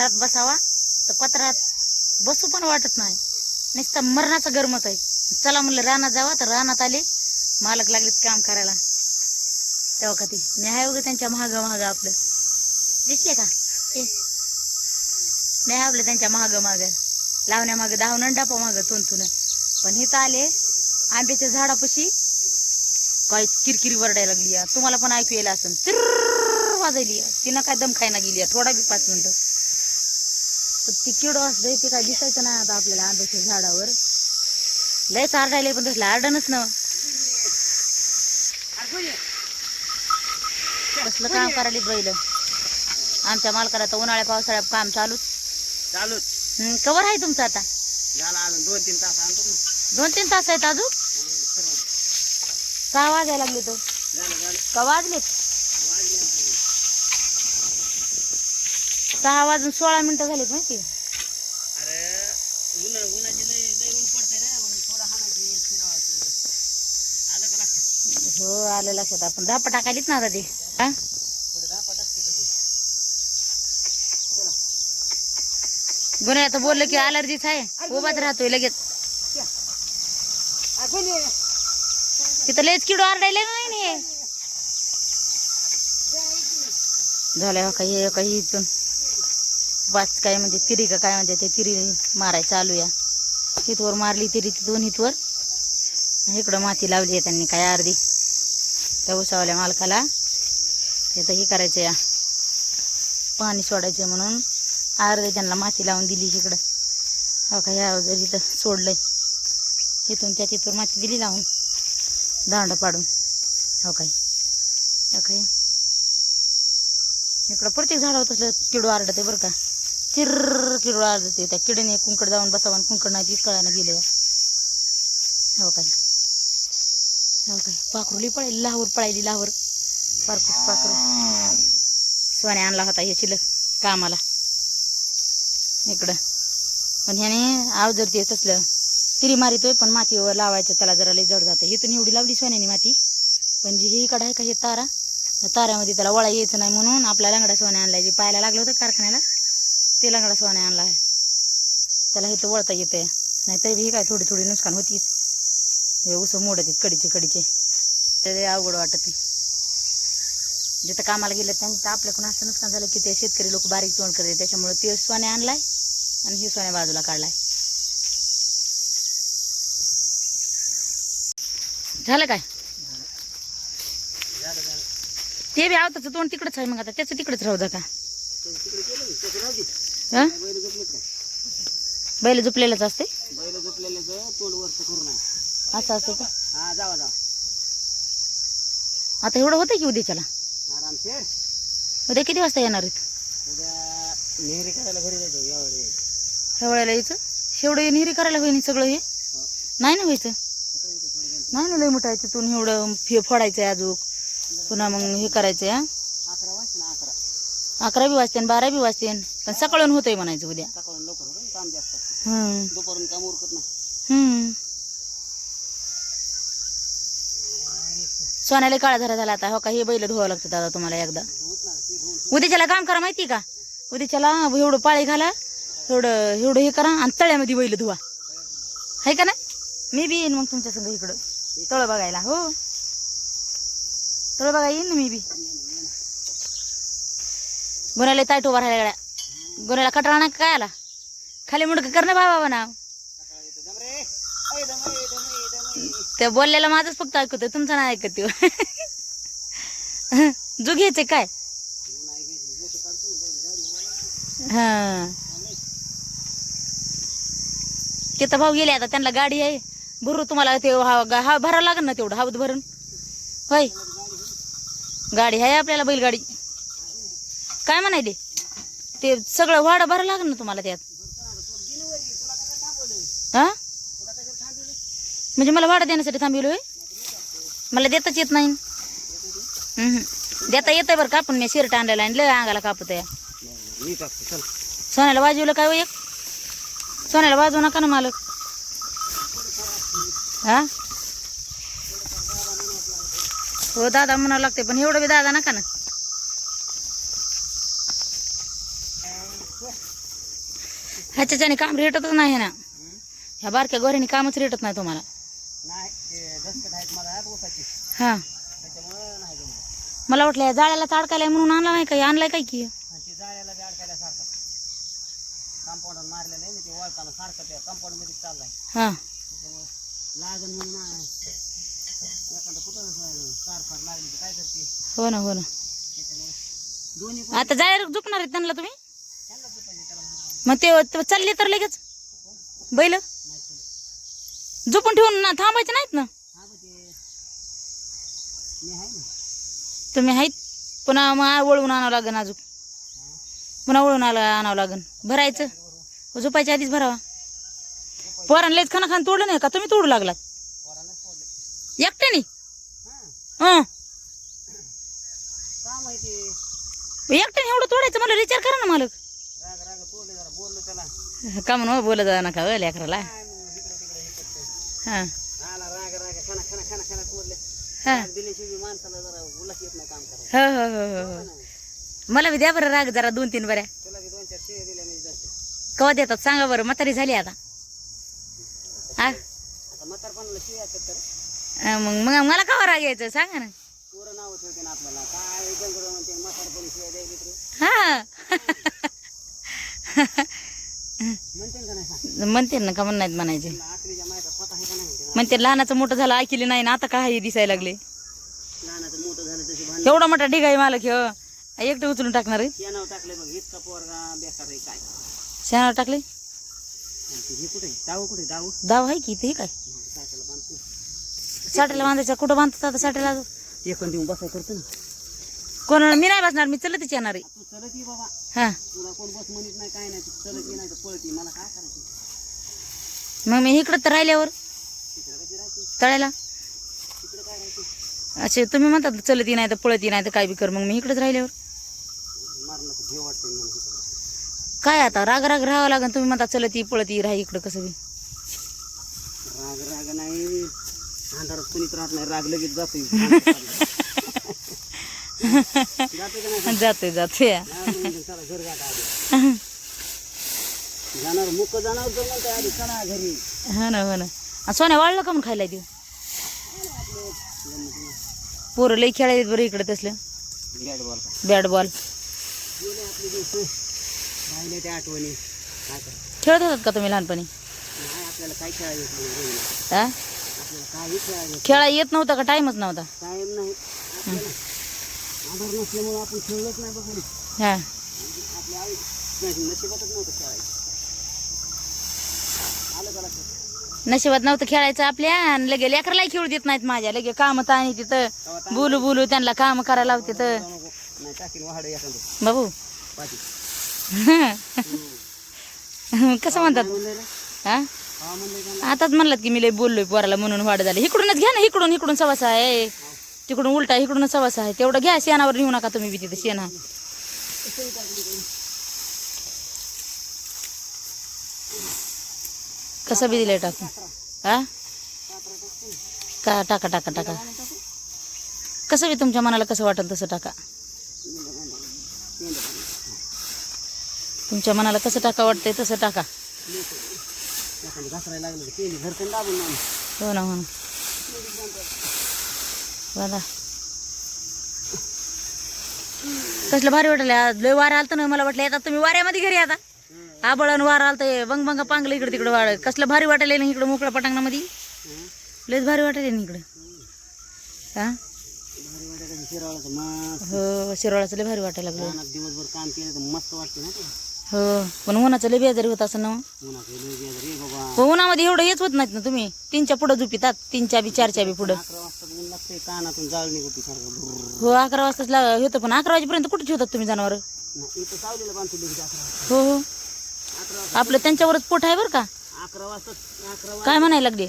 घरात बसावा तर पत्रात बसू पण वाटत नाही. नुसतं मरणाचं गरमत आहे. चला म्हणलं रानात जावा तर रानात आले. मालक लागलेत काम करायला. तेव्हा का ती मी त्यांच्या महाग महाग आपलं. दिसले का? ए. आपलं त्यांच्या महाग महाग लावण्यामागं धावणं डापा मागं तोंतून पण इथं आले आंब्याच्या झाडापाशी काय किरकिरी वरडायला लागली तुम्हाला पण ऐकू येईल असं तिर्र वाजायली तिनं काय दम खायला गेली थोडा बी पाच मिनटं. पण ती किड असते ते काय दिसायचं नाही आता आपल्याला आंब्याच्या झाडावर. लयच आरडायला पण तसलं आरडणच ना. कसलं काम करायला बैल? आमच्या मालकाला तर उन्हाळ्या पावसाळ्यात काम चालूच. चालूच. हम्म, कवर आहे तुमचं आता? झाला अजून दोन तीन तास आणतो ना दोन तीन तास आहेत अजून? सहा वाजायला लागले तो? झालं झालं. का वाजलेत? सहा वाजून सोळा मिनिटं झालीत माहिती? अरे ऊन उन्हाची लय लय ऊन पडते रे म्हणून थोडं हाणायची फिरवायचं. आलं का लक्षात? हो आलं लक्षात. आपण धापा टाकायलीच ना आता ते. हा? गुन्हे आता बोललं की अलर्जीच आहे. उभाच राहतोय लगेच? तिथं लयच किडो आरडायला नाही? ना हे झालं हो काही काही इथून? वाच काय म्हणजे तिरी का काय म्हणते ते तिरी माराय चालू या. हितवर मारली तिरी तिथून हितवर. इकडं माती लावली आहे त्यांनी काय अर्धी. त्या उसावल्या मालकाला. तर हे करायचं या. पाणी सोडायचं म्हणून अर्धे त्यांना माती लावून दिली इकडं. हो का ह्या जर इथं आहे इथून त्या तिथवर माती दिली लावून. दांड पाडून. हो काय. हो काय. इकडं प्रत्येक झाडावर तसलं किडो आरडते बरं का. चिर्र किडो आरडते त्या किडीने कुंकड जाऊन बसावं आणि कुंकड नाही तीच कळायला गेले. हो काय? हो काय? पाखरुली पळायली लाहोर पळायली लाहोर. पारकूस पाखरू. सोन्या आणला होता हे शिलक कामाला. इकडं. पण ह्याने अवजर ते तसलं तिरी मारितोय पण मातीवर लावायचं त्याला जरा लई जड जातं. इथून एवढी लावली सोन्याने माती. पण जी ही इकडं आहे का हे तारा ताऱ्यामध्ये त्याला वळा यायचं नाही म्हणून आपल्या लंगडा सोन्या आणलाय. जे पाहायला लागलं होतं कारखान्याला ते लंगडा सोने आणला आहे त्याला इथं वळता येते नाही तरी ही काय थोडी थोडी नुकसान होतीच. हे उसं मोडत आहेत कडीचे कडीचे. तर अवघड वाटत जिथं कामाला गेलं त्यांचं आपल्याकडून असं नुकसान झालं की ते शेतकरी लोक बारीक तोंड करते त्याच्यामुळे ते सोन्या आणलाय आणि हे सोन्या बाजूला काढलाय. झालं काय? ते बी आवताचं तोंड तिकडच आहे मग आता. त्याचं तिकडच राहू का? हं? बैल झोपलेलंच असते? बैल झोपलेल्याचं तोंड वरचं करू नये असं असतं का? हा जावा जावा. आता एवढं होतं की उद्याच्याला? आरामशीर उद्या किती वाजता येणार आहेत? उद्या नेहरी करायला घरी जायचं यावेळी. ह्या वेळेला यायचं शेवढं निरी करायला होईन सगळं हे? नाही ना व्हायचं? नाही ना लय मोठं तिथून एवढं फे फोडायचं आहे अजून पुन्हा मग हे करायचं आहे अकरा बी वाजते बारा बी वाजते पण सकाळून होतंय म्हणायचं उद्या. सकाळून लवकर होतं ना, काम जास्त असतं. हम्म. दुपारून काम उरकत नाही. हम्म. सोन्याला काळा झाला झाला आता. हो का हे बैल धुवावं लागतं दादा तुम्हाला एकदा. उद्याच्याला काम करा माहिती का? उद्याच्याला एवढं पाळी घाला एवढं एवढं हे करा आणि तळ्यामध्ये बैल धुवा. आहे का ना मी बी येईन मग तुमच्या संग इकडं. तळ बघायला हो. तळ बघायला येईन ना मी बी. गुन्ह्याला ताईट उभा राहिल्या गड्या. गुन्ह्याला कटाळा नाही का काय आला? खाली मुडकं कर ना बाबा ना ते बोललेलं त्या माझंच फक्त ऐकत तुमचं नाही ऐकत त्यो. जो घ्यायचे काय? हा. भाऊ गेले आता त्यांना गाडी आहे. भरू तुम्हाला ते हा हा भरावं लागेल ना तेवढं हवत भरून. होय. गाडी आहे आपल्याला बैलगाडी. काय म्हणायले? ते सगळं वाडं भरावं लागेल ना तुम्हाला त्यात. हा? म्हणजे मला वाडा देण्यासाठी थांबवलं मला देताच येत नाही. देता येतंय बरं का? पण मी शिरट आणलेला आणि लय अंगाला कापत आहे सोन्याला वाजवलं काय हो एक? सोन्याला वाजवू नका ना मालक. हा? हो दादा म्हणावं लागते पण एवढं बी दादा नका ना. ह्याच्याच्याने काम रेटतच नाही ना. ह्या बारक्या गोऱ्याने कामच रेटत नाही तुम्हाला. हां. मला वाटलं या जाळ्याला ताडकायला म्हणून आणला नाही काही आणलाय काय की? आणि ती जाळ्याला बी अडकायला सारखं. कंपाऊंडर मारलेलं आहे ना ते वळताना सारखं त्या कंपाऊंडमध्ये चाललाय. हां. त्याच्यामुळं लागन म्हणून नाही. एखादं कुठं सार फार लागली तर काय करते? हो ना हो ना. दोन्ही आता जायला झुकणार आहेत त्यांना तुम्ही त्यांना पाहिजे त्याला म्हणून मग ते चालले तर लगेच? बैल? झोपून ठेवून ना थांबायचे नाहीत ना? तुम्ही आहेत? पुन्हा मग वळवून आणावं लागन अजून. पुन्हा वळून आला आणावं लागन भरायचं? झोपायच्या आधीच भरावा. पोरांना लयच खाना खान तोडलं नाही का? तुम्ही तोडू लागलात. एकट्याने? हां. एकट्याने एवढं तोडायचं मला विचार करा ना मालक राग राग तोडले जरा बोललो त्याला का म्हणून बोलत जा नका हो तिकडे हे हां. हां. हो हो हो हो हो. मला बी द्या बरं राग जरा दोन तीन बऱ्या. कवा देतात सांगा बरं म्हातारी झाली आता. हा? मग मग मला कवा राग यायचं सांगा ना. हा. म्हणते ना का नाहीत म्हणायचे? म्हणते लहानाचं मोठं झालं ऐकले नाही ना आता काय दिसायला लागले. एवढा मोठा ढिगाई मालक ह्यो एकटं उचलून टाकणार आहे? शेणावर टाकले हे दाव आहे की ते काय? साठ्याला बांधायचं कुठं बांधतात आता साठ्याला देऊन बसाय करतो ना. कोण मी नाही बसणार मी चलतच येणार. आहे तू चलत ये बाबा. हा. तुला कोण बस म्हणत नाही काय नाही तू चलत ये नाही तर पळत ये मला काय करायचं? मग मी इकडं तर राहिल्यावर तिकडे कशी राहायची तळायला. तिकडे काय राहायची असे तुम्ही म्हणतात चलत नाही तर पळत नाही तर काय बी कर मग मी इकडंच राहिल्यावर. मारणं तर भेव वाटते मला तिकडे काय आता राग राग राहावं लागेल तुम्ही म्हणता चलत पळत राहा इकडं कसं बी. राग राग नाही. अंधारात कोणीच राहत नाही राग लगेच जातोय. जाते जाणार मुक जाणार चला घरी. हा ना हो ना. सोन्या वाळलं का म्हणून खायला देऊ? पोरं लई खेळायला बरं इकडे तसलं. बॅट बॉल बॅट आठवणी. खेळत होतात का तुम्ही लहानपणी? आपल्याला काय खेळायला खेळा येत नव्हता का? टाइमच नव्हता. कायम नाही. आधार नसल्यामुळे आपण खेळलोच नाही हा. आपल्या आई नाही, नशिबातच नव्हतं खेळायचं. आलं का लक्षात? नशिबात नव्हतं खेळायचं आपल्या आणि लगे लेकरलाही खेळू देत नाहीत माझ्या. लगे काम ताणी तिथं बोलू बोलू त्यांना काम करायला लावते तर. नाही टाकीन एखादं. बाबू. पाठी. कसं म्हणतात? हा? हा आताच म्हणलात की मी लय बोललोय पोराला म्हणून वाढ झाली. इकडूनच घ्या ना इकडून इकडून सवासा आहे तिकडून उलटा इकडून सवासा आहे. तेवढं घ्या शेणावर नेऊ नका तुम्ही बी तिथे शेण. आहे. कसं बी दिलंय टाकून? हा? का टाका टाका टाका. कसं बी तुमच्या मनाला कसं वाटेल तसं टाका. तुमच्या मनाला कसं टाका वाटतंय तसं टाका. हो ना हो ना. बघा. कसलं भारी वाटलं. आज लय वारं आलतं ना मला वाटलं आता तुम्ही वाऱ्यामध्ये घरी आता. आबळण वारं आलतं बंग बंग पांगलं इकडे तिकडे वाळ कसलं भारी वाटायला ना इकडं मोकळ्या पटांगणामध्ये. लयच भारी वाटायला ना इकडं. हा? हो शिरोळाचं लय भारी वाटायला लागलं दिवसभर काम केलं तर मस्त वाटते ना हो. पण उन्हाचं लय बेजारी होत असं ना. हो. उन्हामध्ये एवढं येत होत नाहीत ना तुम्ही. तीनच्या पुढं झोपितात तीनच्या बी चारच्या बी पुढं. कानातून सारखं. हो अकरा वाजताच लाग होतं पण अकरा वाजेपर्यंत कुठे ठेवतात तुम्ही जनावर? हो हो. आपलं त्यांच्यावरच पोट आहे बरं का? अकरा वाजता काय म्हणायला लागले?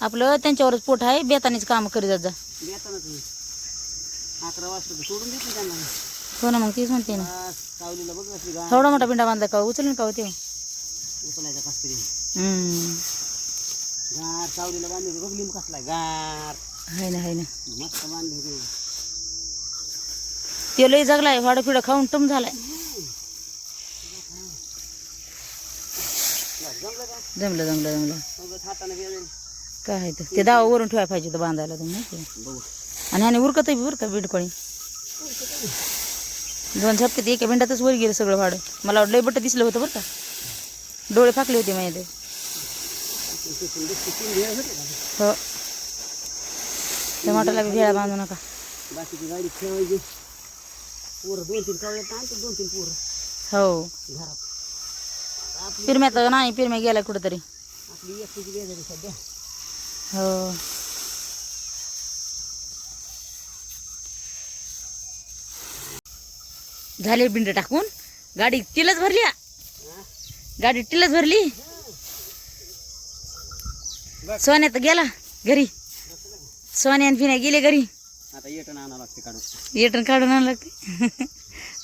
आपलं त्यांच्यावरच पोट आहे बेतानीच काम करीत जात जा. अकरा वाजता सोडून देत त्यांना. हो ना मग तीच म्हणते ना. सावलीला बघ थोडा मोठा पिंडा बांधला का उचलून का होते उचलायचा कस तरी हम्म. गार सावलीला बांधले बघ लिंब कसलाय गार. हाय ना हाय ना. मस्त बांधले ते ते लय जगलाय वाडं पिढं खाऊन टम झालाय. जमलं का? जमलं जमलं जमलं. उगाच हाताने गेलं काय आहे ते? ते दावा वरून ठेवायला पाहिजे होतं बांधायला तुम्ही माहिती आहे? बघू. आणि ह्याने उरकत आहे बरं का बिडकोळी दोन झटके एका मिनिटातच वर गेलं सगळं भाडं. मला वाटलं बट्ट दिसलं होतं बरं का. डोळे फाकले होते माझे ते. हो. टमाटाला बी भेळा बांधू नका. बाकीची गाडी ठेवायची. पोरं दोन तीन कवळे आणतो दोन तीन पोरं. हो. घरात. पिरम्या तर नाही पिरम्या गेला कुठंतरी. आपली एकटीची बेजारी सध्या. हो. झाले बिंड टाकून गाडी टिलच भरली. गाडी टिलच भरली. सोन्या तर गेला घरी. सोन्या आणि फिन्या गेले घरी. आता येटण आणावं लागते काढून. येटून काढून आणलं लागते.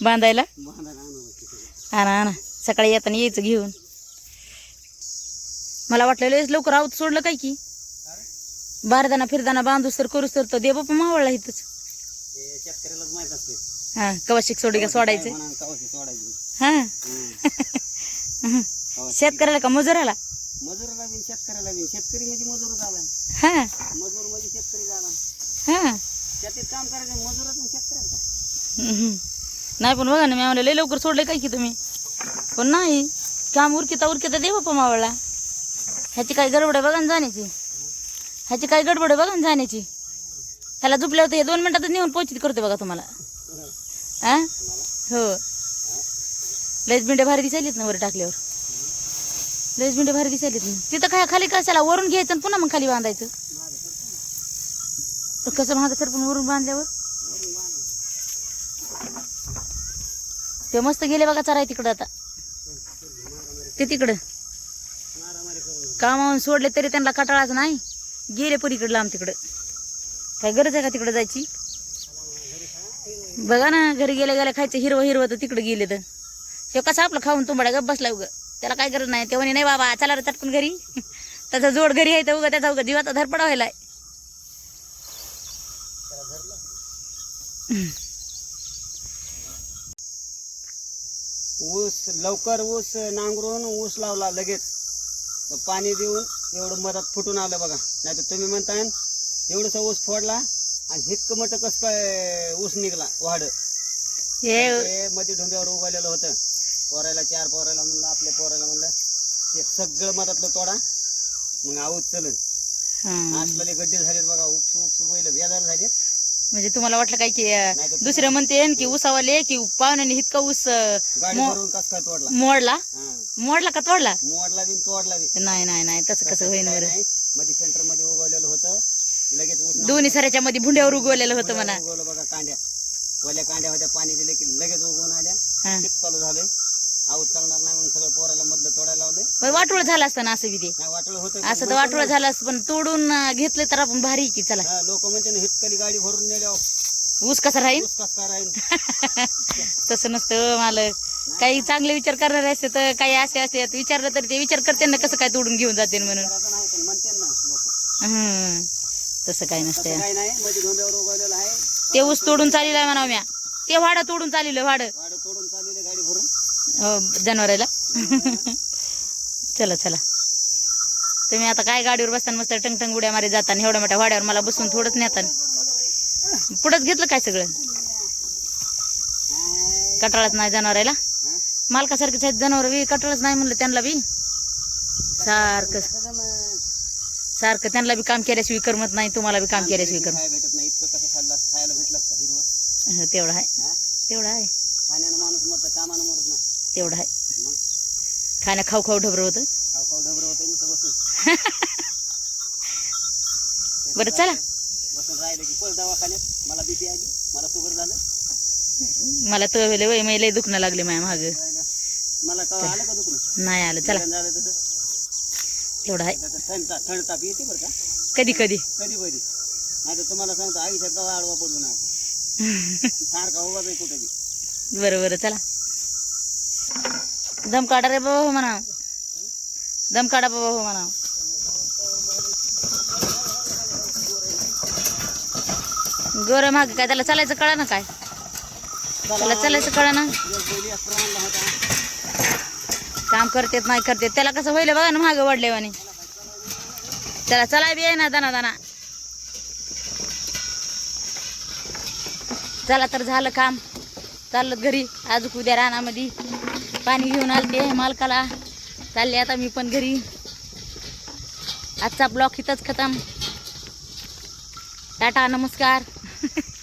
बांधायला. बांधायला आणावं लागते सगळं. आणा आणा. सकाळी येताना यायचं घेऊन. मला वाटलं लयच लवकर आऊत सोडलं काय की. बारदाना फिरदाना बांधूस तर करूस तर तो दे बापा मावळला इथंच. ते शेतकऱ्यालाच माहीत असते. हा कवाशिक सोडी का सोडायचं? कवाशी हा. शेतकऱ्याला का मजुराला? मजुराला बी शेतकऱ्याला बी. शेतकरी म्हणजे मजूर झाला. हा. मजूर म्हणजे शेतकरी झाला. हा. शेतीत काम करायचं मजुरात आणि शेतकऱ्याला? हम्म. नाही पण बघा ना मी आम्हाला लय लवकर सोडलं काय की तुम्ही? पण नाही काम उरकिता उरकिता दे बापा मावळला. ह्याची काय गडबड आहे बघा ना जाण्याची. ह्याची काय गडबड आहे बघा ना जाण्याची. ह्याला झोपल्यावर हे दोन मिनिटातच नेऊन पोचित करते बघा तुम्हाला. आ? हो. लयच बिंडे भारी दिसायलीत ना वर टाकल्यावर. लयच बिंडे भारी दिसायलीत ना. तिथं काय खाली कशाला? वरून घ्यायचं आणि पुन्हा मग खाली बांधायचं. कसं माझं सर पण वरून बांधल्यावर? ते मस्त गेले बघा चराय तिकडं आता. ते तिकडं. कामावून सोडले तरी त्यांना कटाळाच नाही. गेले पलीकडं लांब तिकडं. काय गरज आहे का तिकडं जायची? बघा ना घरी गेल्या गेल्या खायचं हिरवं हिरवं तर तिकडं गेले तर. हे कसं आपलं खाऊन तुम्हाला गप बसला उगं. त्याला काय गरज नाही. तेव्हा नाही बाबा चला रे चटकून घरी. त्याचा जोड घरी आहे तर उगा त्याचा उगा जीवाचा धरपडा व्हायला ऊस लवकर ऊस नांगरून ऊस लावला लगेच. पाणी देऊन एवढं मधात फुटून आलं बघा. नाही तर तुम्ही म्हणताय एवढंसा ऊस फोडला आणि इतकं मोठं कसं काय ऊस निघला वाढ. हे ते मध्ये ढोंब्यावर उगवलेलं होतं. पोरायला चार पोरायला म्हणलं आपल्या पोरायला म्हणलं ते सगळं मधातलं तोडा मग आऊत चलन. हा असलेले गड्डे झालेत बघा उपस उपस बैल बेजार झाले म्हणजे तुम्हाला वाटलं काय की अं, नाही तर दुसरं म्हणते की उसावाले की पाहुण्याने इतका ऊस अं, गाडी मो- भरून कस काय तोडला? मोडला? हा. मोडला का तोडला? मोडला बी तोडला बी नाही नाही नाही. तसं कसं होईन बरं. मध्ये सेंटरमध्ये दोन्ही सऱ्याच्या मध्ये भुंड्यावर उगवलेलं होतं म्हणा. उगवलं बघा कांड्या. ओल्या कांड्या होत्या पाणी दिले की लगेच उगवून आल्या. हा. झालंय आऊत चालणार नाही म्हणून सगळं पोराला मधलं तोडायला लावलंय पण वाटोळ झालं असतं ना असं नाही वाटलं होतं असं तर वाटोळ झालं असतं पण तोडून अं, घेतलं तर आपण भारी की चला. लोक म्हणते ना हितकली गाडी भरून नेल्यावर. ऊस कसा राहील? कस काय राहील? तसं नसतं मालक. काही चांगले विचार करणारे असते तर काही असे असते विचारलं तरी ते विचार करते ना कसं काय तोडून घेऊन जाते म्हणून. करायचं नाही पण म्हणते ना लोक. हम्म. तसं काही नसतं. काय नाही. मध्ये धोंड्यावर उगवलेलं आहे. ते ऊस तोडून चाललेलं आहे म्हणा म्या. ते वाडं तोडून चाललेलं वाडं. गाडी तोडून चाललेली गाडी भरून. हो, जनावराला चला चला. तुम्ही आता काय गाडीवर बसताना मस्त टंगटंग उड्या मारे जाताना एवढ्या मोठ्या वाड्यावर मला बसून थोडंच नेताना पुढंच घेतलं काय सगळं. कटाळाच नाही जनावराला? मालकासारखीच आहेत जनावर बी कटाळच नाही म्हणलं त्यांना बी? सारखं. सारखं त्यांना बी काम केल्याशिवाय करमत नाही तुम्हाला बी काम केल्याशिवाय करमत भेटत नाही इतकं कसं खाल्लं खायला भेटलं का हिरवं? हो, तेवढं आहे. हा? तेवढं आहे. खाण्यानं माणूस मरतं कामानं मरत नाही. तेवढं आहे. मग? खाण्या खाऊ खाऊ ढबरं होतं. खाऊ खाऊ डबरं होतं नुसतं बसून. बरं चला. बसून राहिलं की पळ दवाखान्यात? मला बीपी आली मला शुगर झालं. मला लय वय लय दुखणं लागले माझ्या माग. राहिलं. मला कवा आलं का दुखणं? नाही आलं चला. झालं तसं? तेवढं आहे. त्याचं थंड ताप थंड ताप येते बरं का? कधी कधी? कधी बरी नाही तर तुम्हाला सांगतो आयुष्यात आडवा पडू नका. सारखा उभाच आहे कुठे बी. बरं बरं चला. दम काढा रे बाबा हो म्हणा. दम काढा बाबा हो म्हणा. गोर माग काय त्याला चालायचं कळा ना काय त्याला चालायचं कळा ना एक बैली असं आणला होता काम करतेत नाही करतेत. त्याला कसं होईल बघा ना मागं वाढले म्हणे त्याला चला बी आहे ना दाना दाना. चला तर झालं काम. चाललं घरी. आज उद्या रानामध्ये पाणी घेऊन आलते मालकाला. चालले आता मी पण घरी. आजचा ब्लॉक इथंच खतम. टाटा नमस्कार.